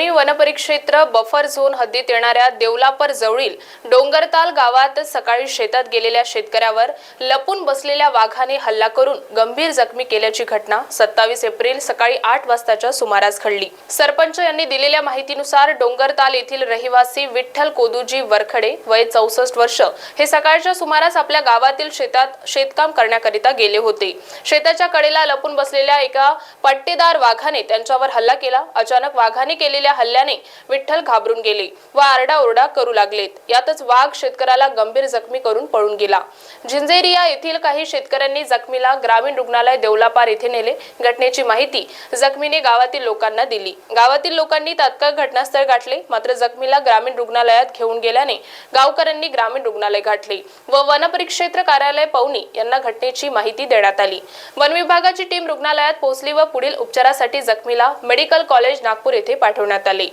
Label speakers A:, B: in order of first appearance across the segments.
A: लोणी वनपरिक्षेत्र buffer zone हद्दीत येणाऱ्या देवलापर जवळील डोंगरताल गावात सकाळी शेतात गेलेल्या शेतकऱ्यावर लपून बसलेल्या वाघाने हल्ला करून गंभीर जखमी केल्याची घटना सत्तावीस एप्रिल सकाळी आठ वाजताच्या सुमारास घडली. सरपंच यांनी दिलेल्या माहितीनुसार डोंगरताल येथील रहिवासी विठ्ठल कोदूजी वरखडे वय चौसष्ट वर्ष हे सकाळच्या सुमारास आपल्या गावातील शेतात शेतकाम करण्याकरिता गेले होते. शेताच्या कडेला लपून बसलेल्या एका पट्टेदार वाघाने त्यांच्यावर हल्ला केला. अचानक वाघाने केलेल्या हल्ल्याने विठ्ठल घाबरून गेले व आरडाओरडा करू लागलेत. यातच वाघ शेतकऱ्याला गंभीर जखमी करून पळून गेला. झिंझेरिया येथील काही शेतकऱ्यांनी जखमीला ग्रामीण रुग्णालय देवलापार येथे नेले. घटनेची माहिती जखमीने गावातील लोकांना दिली. गावातील लोकांनी तात्काळ घटनास्थळ गाठले. मात्र जखमीला ग्रामीण रुग्णालयात घेऊन गेल्याने गावकऱ्यांनी ग्रामीण रुग्णालय गाठले व वनपरिक्षेत्र कार्यालय पवनी यांना घटनेची माहिती देण्यात आली. वन विभागाची टीम रुग्णालयात पोहोचली व पुढील उपचारासाठी जखमीला मेडिकल कॉलेज नागपूर येथे पाठवण्यात आले.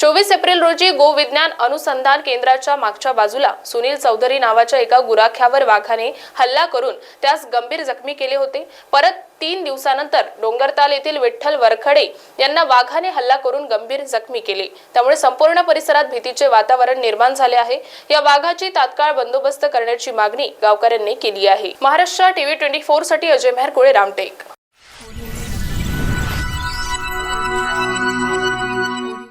A: चोवीस एप्रिल रोजी गोविज्ञान अनुसंधान केंद्राच्या मागच्या बाजूला सुनील चौधरी नावाच्या एका गुराख्यावर वाघाने हल्ला करून त्यास गंभीर जखमी केले होते. परत तीन दिवसानंतर डोंगरताल येथील विठ्ठल वरखडे यांना वाघाने हल्ला करून गंभीर जखमी केले. त्यामुळे संपूर्ण परिसरात भीतीचे वातावरण निर्माण झाले आहे. या वाघाची तात्काळ बंदोबस्त करण्याची मागणी गावकऱ्यांनी केली आहे. महाराष्ट्र टीव्ही ट्वेंटी फोरसाठी अजय मेहर कुळे रामटेक.